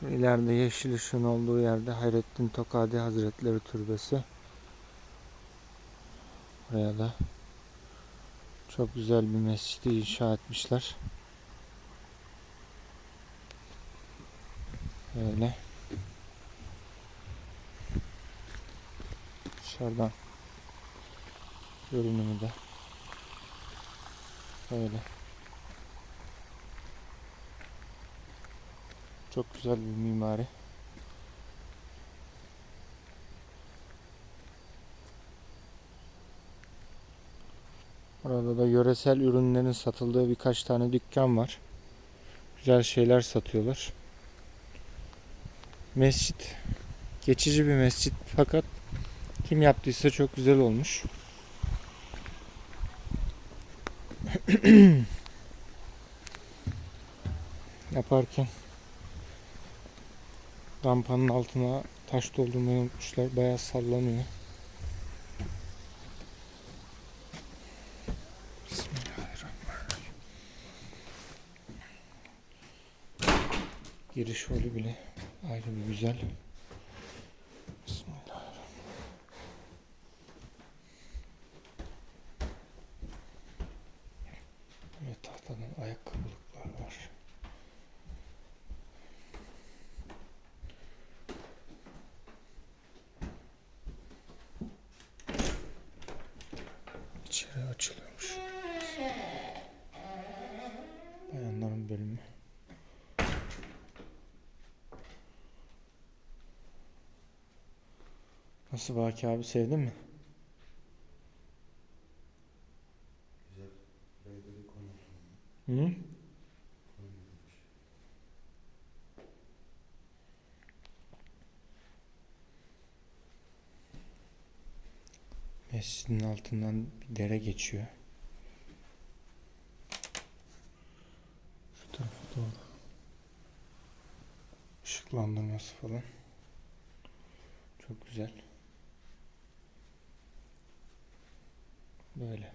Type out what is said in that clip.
Şu ileride yeşil ışığın olduğu yerde Hayrettin Tokadi Hazretleri Türbesi. Buraya da çok güzel bir mescidi inşa etmişler. Böyle. Dışarıdan görünümü de böyle. Çok güzel bir mimari. Orada da yöresel ürünlerin satıldığı birkaç tane dükkan var. Güzel şeyler satıyorlar. Mescit geçici bir mescit fakat kim yaptıysa çok güzel olmuş. Yaparken rampanın altına taş doldurmayı unutmuşlar. Bayağı sallanıyor. Bismillahirrahmanirrahim. Giriş yolu bile ayrı bir güzel. Bismillahirrahmanirrahim. Ve tahtadan ayakkabılıklar var. İçeri açılıyormuş. Bayanların bölümü. Nasıl Baki abi sevdin mi? Güzel. Hı? Mescidin altından bir dere geçiyor. Şu tarafa doğru. Işıklandırması falan. Çok güzel. Böyle.